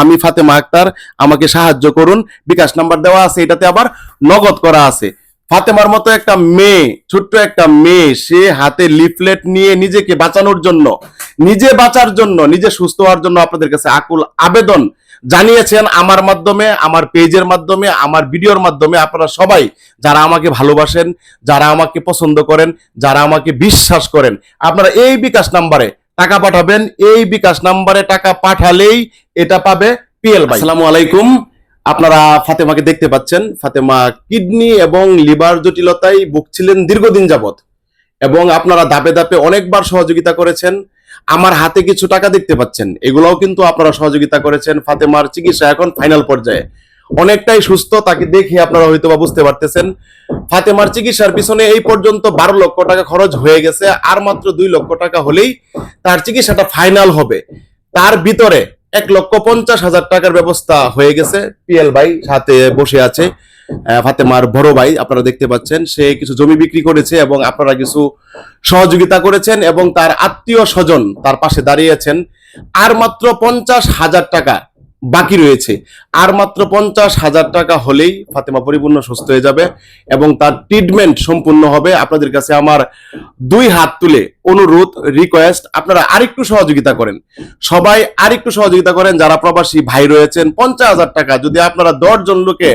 আমি ফাতেমা আক্তার, আমাকে সাহায্য করুন। বিকাশ নাম্বার দেওয়া আছে, এটাতে আবার নগদ করা আছে। ফাতেমার মতো একটা মেয়ে, ছোট্ট একটা মেয়ে, সে হাতে লিফলেট নিয়ে নিজেকে বাঁচানোর জন্য, নিজে বাঁচার জন্য, নিজে সুস্থ হওয়ার জন্য আপনাদের কাছে আকুল আবেদন জানিয়েছেন আমার মাধ্যমে, আমার পেজের মাধ্যমে, আমার ভিডিওর মাধ্যমে আপনারা সবাই যারা আমাকে ভালোবাসেন, যারা আমাকে পছন্দ করেন, যারা আমাকে বিশ্বাস করেন, আপনারা এই বিকাশ নাম্বারে টাকা পাঠাবেন, এই বিকাশ নাম্বারে টাকা পাঠালেই এটা পাবে পিএল ভাই আসসালামু আলাইকুম। আপনারা ফাতেমাকে দেখতে পাচ্ছেন। ফাতেমা কিডনি এবং লিভার জটিলতায় ভুগছিলেন দীর্ঘদিন যাবত এবং আপনারা ধাপে ধাপে অনেকবার সহযোগিতা করেছেন। আমার হাতে কিছু টাকা দেখতে পাচ্ছেন। এগুলোও কিন্তু আপনারা সহযোগিতা করেছেন ফাতেমার চিকিৎসা এখন ফাইনাল পর্যায়ে। অনেকটাই সুস্থ, তাকে দেখে আপনারা হয়তো বুঝতে পারতেছেন। ফাতেমার চিকিৎসার পিছনে এই পর্যন্ত বারো লক্ষ টাকা খরচ হয়ে গেছে, আর মাত্র দুই লক্ষ টাকা হলেই তার চিকিৎসাটা ফাইনাল হবে। তার ভিতরে এক লক্ষ পঞ্চাশ হাজার টাকার ব্যবস্থা হয়ে গেছে, পিএল ভাই সাথে বসে আছে ফাতেমার বড় ভাই, আপনারা দেখতে পাচ্ছেন, সে কিছু জমি বিক্রি করেছে এবং আপনারা কিছু সহযোগিতা করেছেন এবং তার আত্মীয় স্বজন তার পাশে দাঁড়িয়েছেন আর মাত্র পঞ্চাশ হাজার টাকা বাকি রয়েছে। আর মাত্র পঞ্চাশ হাজার টাকা হলেই ফাতেমা পরিপূর্ণ সুস্থ হয়ে যাবে এবং তার ট্রিটমেন্ট সম্পূর্ণ হবে। আপনাদের কাছে আমার দুই হাত তুলে অনুরোধ রিকোয়েস্ট আপনারা আরেকটু সহযোগিতা করেন। সবাই আরেকটু সহযোগিতা করেন, যারা প্রবাসী ভাই রয়েছেন, পঞ্চাশ হাজার টাকা। যদি আপনারা দশ জন লোকে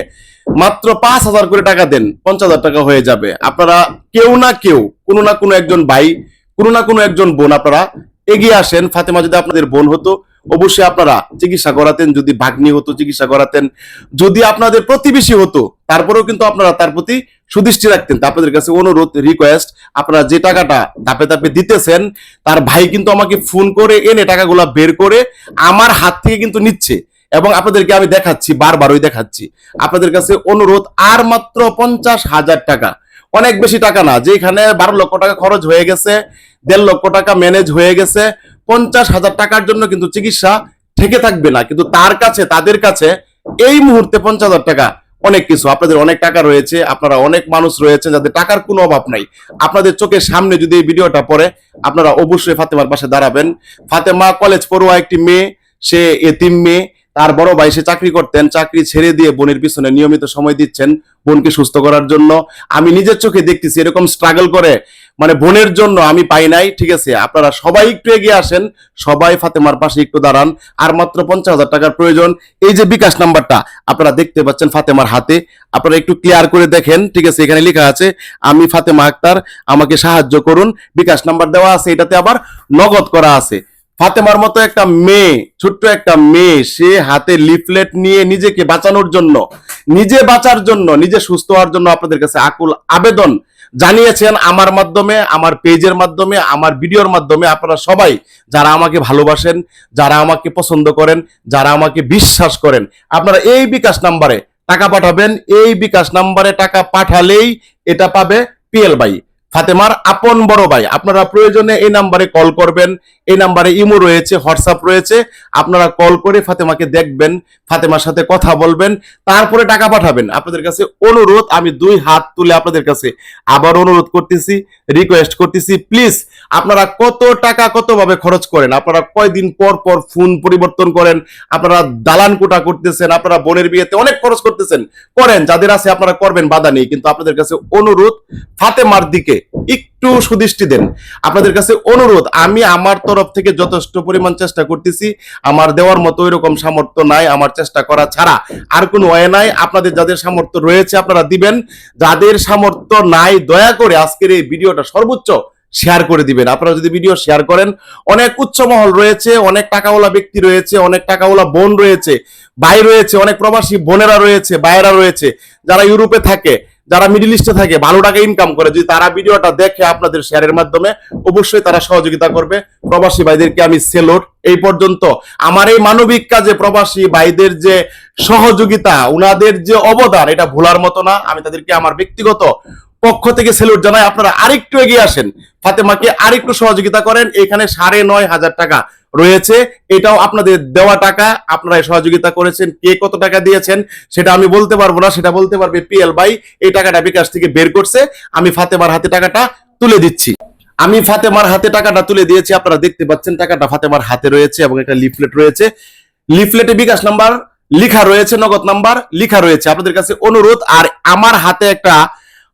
মাত্র পাঁচ হাজার করে টাকা দেন, পঞ্চাশ হাজার টাকা হয়ে যাবে। আপনারা কেউ না কেউ, কোনো না কোনো একজন ভাই, কোনো না কোনো একজন বোন, আপনারা এগিয়ে আসেন। ফাতেমা যদি আপনাদের বোন হতো অবশ্যই আপনারা চিকিৎসা করাতেন, যদি ভাগ্নি হতো, চিকিৎসা করাতেন। যদি আপনাদের প্রতিবেশী হতো, তারপরেও কিন্তু আপনারা তার প্রতি সুদৃষ্টি রাখতেন। আপনাদের কাছে অনুরোধ রিকোয়েস্ট আপনারা যে টাকাটা ধাপে ধাপে দিতেছেন, তার ভাই কিন্তু আমাকে ফোন করে এনে টাকাগুলা বের করে আমার হাত থেকে কিন্তু নিচ্ছে এবং আপনাদেরকে আমি দেখাচ্ছি বারবারই দেখাচ্ছি। আপনাদের কাছে অনুরোধ, আর মাত্র পঞ্চাশ হাজার টাকা। অনেক বেশি টাকা না, যেখানে বারো লক্ষ টাকা খরচ হয়ে গেছে, দেড় লক্ষ টাকা ম্যানেজ হয়ে গেছে। পঞ্চাশ হাজার টাকার জন্য কিন্তু চিকিৎসা থেকে থাকবে না। কিন্তু তার কাছে, তাদের কাছে এই মুহূর্তে পঞ্চাশ হাজার টাকা অনেক কিছু। আপনাদের অনেক টাকা রয়েছে, আপনারা অনেক মানুষ রয়েছে যাদের টাকার কোনো অভাব নাই। আপনাদের চোখের সামনে যদি এই ভিডিওটা পড়ে, আপনারা অবশ্যই ফাতেমার পাশে দাঁড়াবেন। ফাতেমা কলেজ পড়ুয়া একটি মেয়ে, সে এতিম মেয়ে, তার বড় ভাই সে চাকরি করতেন, চাকরি ছেড়ে দিয়ে বোনের পিছনে নিয়মিত সময় দিচ্ছেন বোনকে সুস্থ করার জন্য। আমি নিজের চোখে দেখতেছি, এরকম স্ট্রাগল করে মানে বোনের জন্য আমি পাই নাই, ঠিক আছে? আপনারা সবাই একটু এগিয়ে আসেন, সবাই ফাতেমার পাশে একটু দাঁড়ান, আর মাত্র পঞ্চাশ হাজার টাকার প্রয়োজন। এই যে বিকাশ নাম্বারটা, আপনারা দেখতে পাচ্ছেন ফাতেমার হাতে। আপনারা একটু ক্লিয়ার করে দেখেন, ঠিক আছে? এখানে লেখা আছে, আমি ফাতেমা আক্তার, আমাকে সাহায্য করুন। বিকাশ নাম্বার দেওয়া আছে, এটাতে আবার নগদ করা আছে। ফাতেমার মতো একটা মেয়ে, ছোট্ট একটা মেয়ে, সে হাতে লিফলেট নিয়ে নিজেকে বাঁচানোর জন্য, নিজে বাঁচার জন্য, নিজে সুস্থ হওয়ার জন্য আপনাদের কাছে আকুল আবেদন। জানিয়েছেন আমার মাধ্যমে, আমার পেজের মাধ্যমে, আমার ভিডিওর মাধ্যমে আপনারা সবাই যারা আমাকে ভালোবাসেন, যারা আমাকে পছন্দ করেন, যারা আমাকে বিশ্বাস করেন, আপনারা এই বিকাশ নাম্বারে টাকা পাঠাবেন। এই বিকাশ নাম্বারে টাকা পাঠালেই এটা পাবে পিএল বাই। ফাতেমার আপন বড় ভাই, আপনারা প্রয়োজনে এই নাম্বারে কল করবেন, এই নাম্বারে ইমো রয়েছে হোয়াটসঅ্যাপ রয়েছে, আপনারা কল করে ফাতেমাকে দেখবেন, ফাতেমার সাথে কথা বলবেন, তারপরে টাকা পাঠাবেন। আপনাদের কাছে অনুরোধ, আমি দুই হাত তুলে আপনাদের কাছে আবার অনুরোধ করতেছি রিকোয়েস্ট করতেছি প্লিজ আপনারা কত টাকা কতভাবে খরচ করেন, আপনারা কয়দিন পর পর ফোন পরিবর্তন করেন, আপনারা দালান কোটা করতেছেন, আপনারা বোনের বিয়েতে অনেক খরচ করতেছেন, করেন, যাদের আছে আপনারা করবেন, বাধা নেই, কিন্তু আপনাদের কাছে অনুরোধ, ফাতেমার দিকে একটু সুদৃষ্টি দেন। আপনাদের কাছে অনুরোধ, আমি আমার তরফ থেকে যথেষ্ট পরিমাণ চেষ্টা করতেছি। আমার দেওয়ার মতো এরকম সামর্থ্য নাই, আমার চেষ্টা করা ছাড়া। আর কোনো ওয়ে নাই, আপনাদের যাদের সামর্থ্য রয়েছে আপনারা দিবেন। যাদের সামর্থ্য নাই, দয়া করে আজকের এই ভিডিওটা সর্বোচ্চ শেয়ার করে দিবেন। আপনারা যদি ভিডিও শেয়ার করেন, অনেক উচ্চ মহল রয়েছে, অনেক টাকাওয়ালা ব্যক্তি রয়েছে, অনেক টাকাওয়ালা বোন রয়েছে, ভাই রয়েছে, অনেক প্রবাসী বোনেরা রয়েছে, ভাইয়েরা রয়েছে, যারা ইউরোপে থাকে। যারা মিডিল ইস্টে থাকে ভালো টাকা ইনকাম করে, যদি তারা ভিডিওটা দেখে আপনাদের শেয়ারের মাধ্যমে, অবশ্যই তারা সহযোগিতা করবে। প্রবাসী ভাইদেরকে আমি সেলোট এই পর্যন্ত আমার এই মানবিক কাজে প্রবাসী ভাইদের যে সহযোগিতা, উনাদের যে অবদান, এটা ভোলার মতো না। আমি তাদেরকে আমার ব্যক্তিগত পক্ষ থেকে সেলুট জানাই। আপনারা আরেকটু এগিয়ে আসেন। ফাতেমাকে আরেকটু সহযোগিতা করেন। এখানে সাড়ে নয় হাজার টাকা রয়েছে। এটাও আপনাদের দেওয়া টাকা। আপনারা সহযোগিতা করেছেন। কে কত টাকা দিয়েছেন সেটা আমি বলতে পারব না, সেটা বলতে পারবে পিএল ভাই। এই টাকাটা বিকাশ থেকে বের করছে। আমি ফাতেমার হাতে টাকাটা তুলে দিচ্ছি। আমি ফাতেমার হাতে টাকাটা তুলে দিয়েছি। আপনারা দেখতে পাচ্ছেন টাকাটা ফাতেমার হাতে রয়েছে এবং একটা লিফলেট রয়েছে। লিফলেটে বিকাশ নাম্বার লিখা রয়েছে, নগদ নাম্বার লিখা রয়েছে। আপনাদের কাছে অনুরোধ, আর আমার হাতে একটা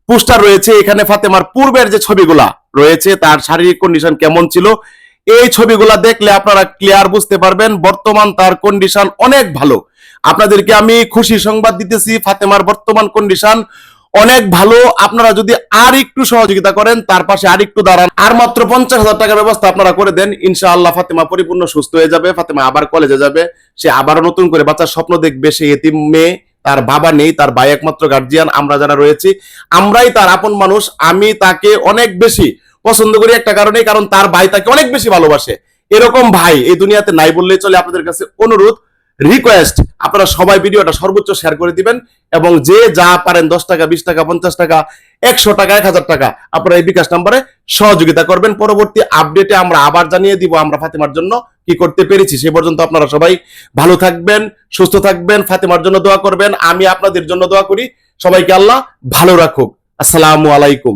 পোস্টার রয়েছে। এখানে ফাতেমার পূর্বের যে ছবিগুলা রয়েছে, তার শারীরিক কন্ডিশন কেমন ছিল এই ছবিগুলা দেখলে আপনারা ক্লিয়ার বুঝতে পারবেন, বর্তমান তার কন্ডিশন অনেক ভালো। আপনাদেরকে আমি খুশি সংবাদ দিতেছি, ফাতেমার বর্তমান কন্ডিশন অনেক ভালো। আপনারা যদি আর একটু সহযোগিতা করেন, তার পাশে আর একটু দাঁড়ান। আর মাত্র পঞ্চাশ হাজার টাকার ব্যবস্থা আপনারা করে দেন, ইনশাআল্লাহ ফাতেমা পরিপূর্ণ সুস্থ হয়ে যাবে, ফাতেমা আবার কলেজে যাবে। সে আবার নতুন করে বাচ্চার স্বপ্ন দেখবে, সে এতিম মেয়ে, তার বাবা নেই, তার ভাই একমাত্র গার্জিয়ান আমরা যারা রয়েছি, আমরাই তার আপন মানুষ, আমি তাকে অনেক বেশি পছন্দ করি একটা কারণে কারণ তার ভাই তাকে অনেক বেশি ভালোবাসে। এরকম ভাই এই দুনিয়াতে নাই বললেই চলে আপনাদের কাছে অনুরোধ রিকোয়েস্ট আপনারা সবাই ভিডিওটা সর্বোচ্চ শেয়ার করে দিবেন এবং যে যা পারেন দশ টাকা, বিশ টাকা, পঞ্চাশ টাকা, একশো টাকা, এক হাজার টাকা, আপনারা এই বিকাশ নাম্বারে সহযোগিতা করবেন। পরবর্তী আপডেটে আমরা আবার জানিয়ে দিব আমরা ফাতেমার জন্য কি করতে পেরেছি। সে পর্যন্ত আপনারা সবাই ভালো থাকবেন, সুস্থ থাকবেন, ফাতেমার জন্য দোয়া করবেন। আমি আপনাদের জন্য দোয়া করি। সবাইকে আল্লাহ ভালো রাখুক। আসসালামু আলাইকুম।